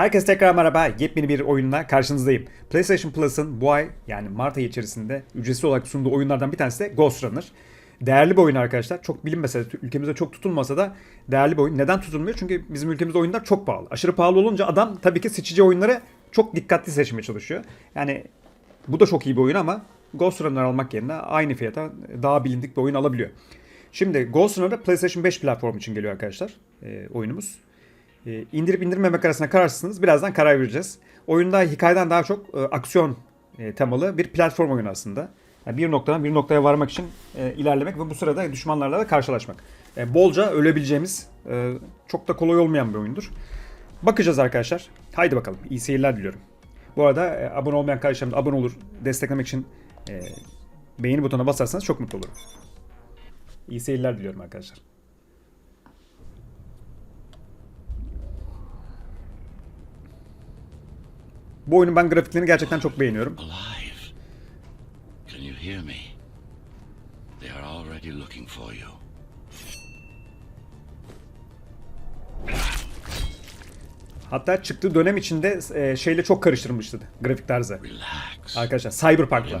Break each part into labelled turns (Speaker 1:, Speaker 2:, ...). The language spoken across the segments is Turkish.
Speaker 1: Herkese tekrar merhaba. Yepyeni bir oyunla karşınızdayım. PlayStation Plus'ın bu ay yani Mart ayı içerisinde ücretsiz olarak sunduğu oyunlardan bir tanesi de Ghost Runner. Değerli bir oyun arkadaşlar. Çok bilinmese de ülkemizde çok tutulmasa da değerli bir oyun. Neden tutulmuyor? Çünkü bizim ülkemizde oyunlar çok pahalı. Aşırı pahalı olunca adam tabii ki seçici oyunları çok dikkatli seçmeye çalışıyor. Yani bu da çok iyi bir oyun ama Ghost Runner almak yerine aynı fiyata daha bilindik bir oyun alabiliyor. Şimdi Ghost Runner'da PlayStation 5 platformu için geliyor arkadaşlar e, oyunumuz. E, indirip indirmemek arasında kararsınız. Birazdan karar vereceğiz. Oyunda hikayeden daha çok e, aksiyon e, temalı bir platform oyunu aslında. Yani bir noktadan bir noktaya varmak için e, ilerlemek ve bu sırada düşmanlarla da karşılaşmak. Bolca ölebileceğimiz, çok da kolay olmayan bir oyundur. Bakacağız arkadaşlar. Haydi bakalım. İyi seyirler diliyorum. Bu arada abone olmayan kardeşlerim de abone olur. Desteklemek için beğeni butonuna basarsanız çok mutlu olurum. İyi seyirler diliyorum arkadaşlar. Bu oyunun ben grafiklerini gerçekten çok beğeniyorum. Hatta çıktığı dönem içinde e, şeyle çok karıştırmıştı grafik tarzı. Arkadaşlar Cyberpunk'la.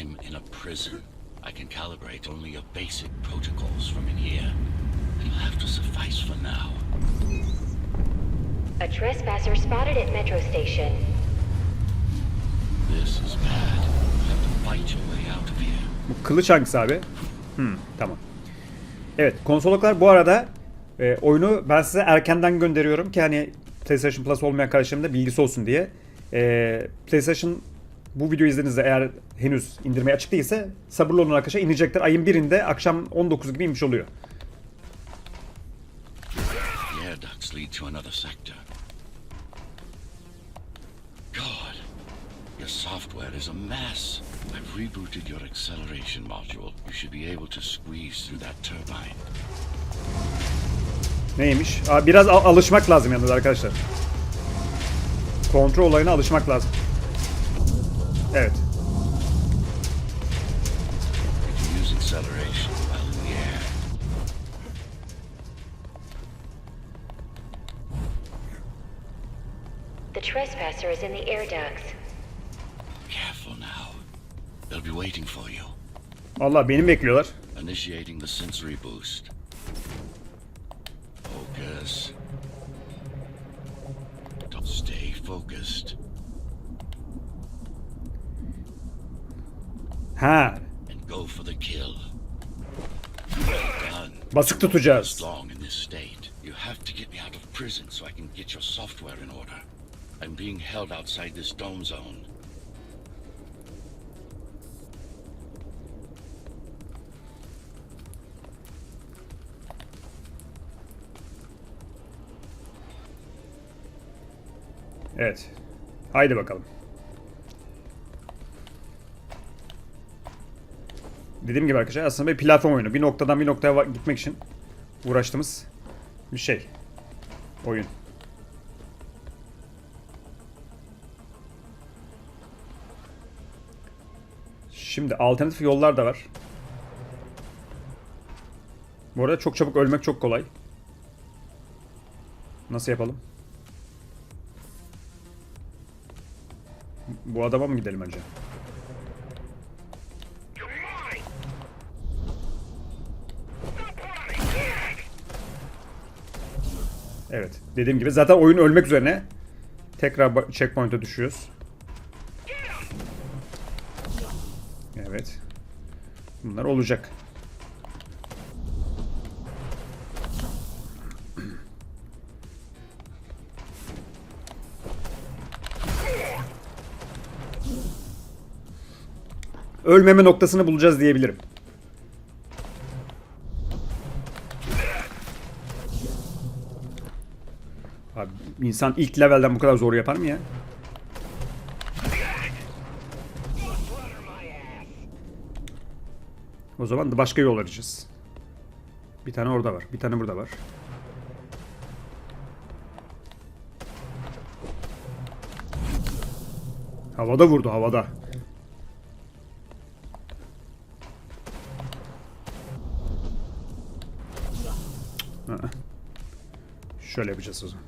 Speaker 2: I'm in a prison. I can calibrate only your basic protocols from in here. It'll have to suffice for now.
Speaker 3: A trespasser spotted at Metro Station.
Speaker 2: This is bad. You have to fight your way out of here.
Speaker 1: Bu kılıç hangisi abi? Hmm, tamam. Evet konsoloklar bu arada e, oyunu ben size erkenden gönderiyorum ki hani PlayStation Plus olmayan kardeşlerim de bilgisi olsun diye. E, PlayStation bu videoyu izlediğinizde eğer henüz indirmeye açık değilse sabırlı olun arkadaşlar inecektir. Ayın birinde akşam 19 gibi inmiş oluyor.
Speaker 2: Ducts lead to another sector. God, your software is a mess. I've rebooted your acceleration module. You should be able to squeeze through that turbine.
Speaker 1: Neymiş? Aa, biraz al- alışmak lazım yalnız arkadaşlar. Kontrol olayına alışmak lazım. Evet.
Speaker 3: Trespasser is in the air ducts.
Speaker 2: Careful now. They'll be waiting for you.
Speaker 1: Allah beni mi bekliyorlar.
Speaker 2: Initiating the sensory boost. Focus. Don't stay focused.
Speaker 1: Ha,
Speaker 2: And go for the kill. Done.
Speaker 1: basık tutacağız.
Speaker 2: Long in this state. You have to get me out of prison so I can get your software in order. I'm being held outside this dome zone.
Speaker 1: Evet. Haydi bakalım. Dediğim gibi arkadaşlar aslında bir platform oyunu. Bir noktadan bir noktaya gitmek için uğraştığımız bir şey. Oyun. Şimdi alternatif yollar da var. Bu arada çok çabuk ölmek çok kolay. Nasıl yapalım? Bu adama mı gidelim önce? Evet. Dediğim gibi zaten oyun ölmek üzerine. Tekrar checkpoint'e düşüyoruz. Bunlar olacak. Ölmeme noktasını bulacağız diyebilirim. Abi insan ilk levelden bu kadar zor yapar mı ya? O zaman da başka yol arayacağız. Bir tane orada var. Bir tane burada var. Havada vurdu havada. Şöyle yapacağız o zaman.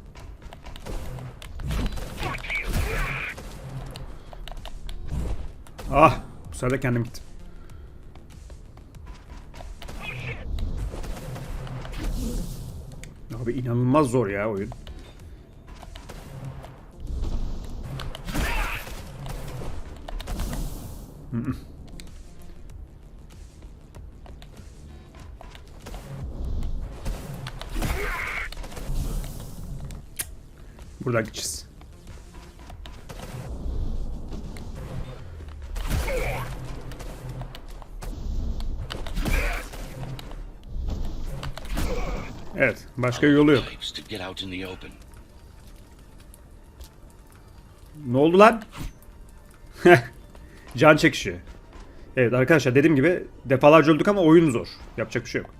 Speaker 1: Ah! Bu sefer de kendim gittim. Abi inanılmaz zor ya oyun. Buradan gideceğiz. Başka yolu yok. Ne oldu lan? Can çekişi. Evet arkadaşlar dediğim gibi defalarca öldük ama oyun zor. Yapacak bir şey yok.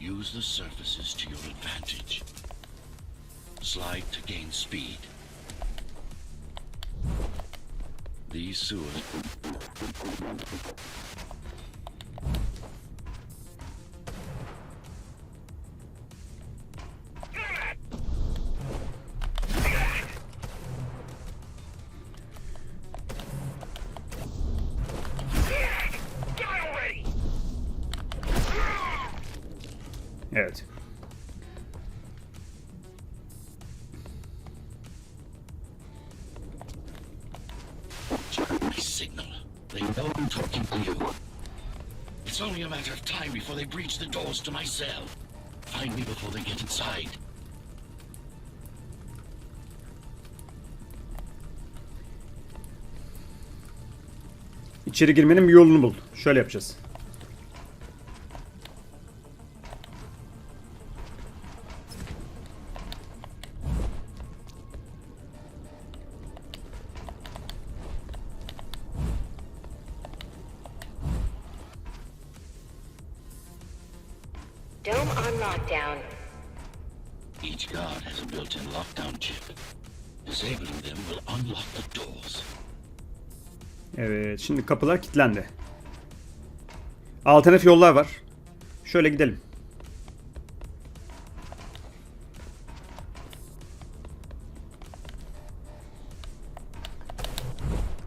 Speaker 2: Use the surfaces to your advantage. Slide to gain speed. These sewers
Speaker 1: Evet.
Speaker 2: my They know I'm talking to you. It's only a matter of time before they breach the doors to my cell. Find me before they get inside.
Speaker 1: İçeri girmenin bir yolunu bul. Şöyle yapacağız.
Speaker 3: Dome on lockdown.
Speaker 2: Each guard has a built-in lockdown chip. Disabling them will unlock the doors.
Speaker 1: Evet, şimdi kapılar kilitlendi. Alternatif yollar var. Şöyle gidelim.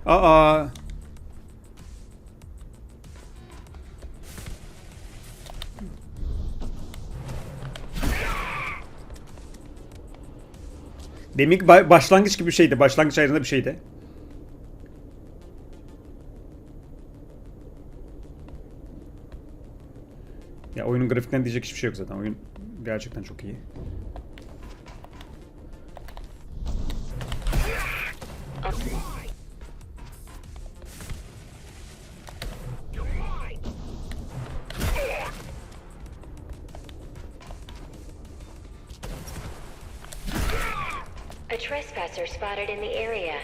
Speaker 1: Aa. Ba- başlangıç gibi bir şeydi. Başlangıç ayarında bir şeydi. Ya oyunun grafikten diyecek hiçbir şey yok zaten. Oyun gerçekten çok iyi.
Speaker 3: A trespasser spotted in the area.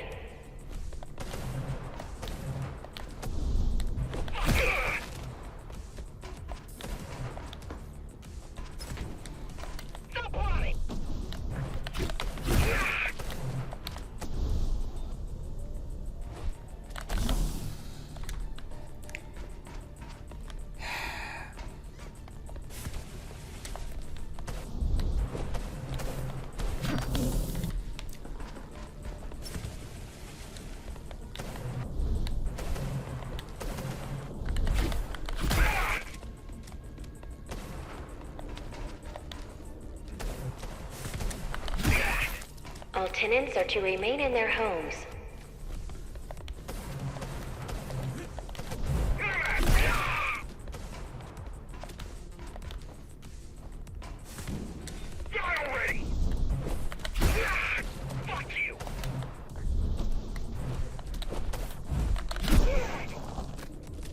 Speaker 3: Tenants are to remain in their homes.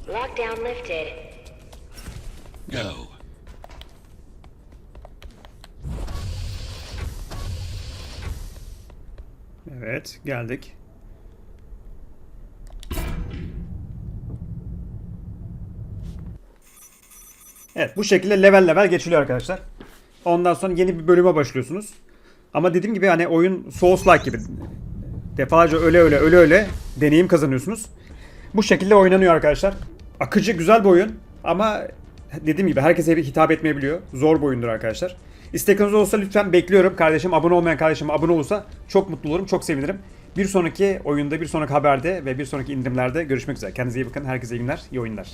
Speaker 3: Lockdown lifted.
Speaker 2: Go.
Speaker 1: Evet, geldik. Evet, bu şekilde level level geçiliyor arkadaşlar. Ondan sonra yeni bir bölüme başlıyorsunuz. Ama dediğim gibi hani oyun Souls-like gibi. Defalarca öyle öyle öyle öyle deneyim kazanıyorsunuz. Bu şekilde oynanıyor arkadaşlar. akıcı güzel bir oyun ama dediğim gibi herkese hitap etmeyebiliyor. Zor bir oyundur arkadaşlar. İstekiniz olursa lütfen bekliyorum kardeşim. Abone olmayan kardeşim abone olursa çok mutlu olurum, çok sevinirim. Bir sonraki oyunda, bir sonraki haberde ve bir sonraki indirimlerde görüşmek üzere. Kendinize iyi bakın. Herkese iyi günler, iyi oyunlar.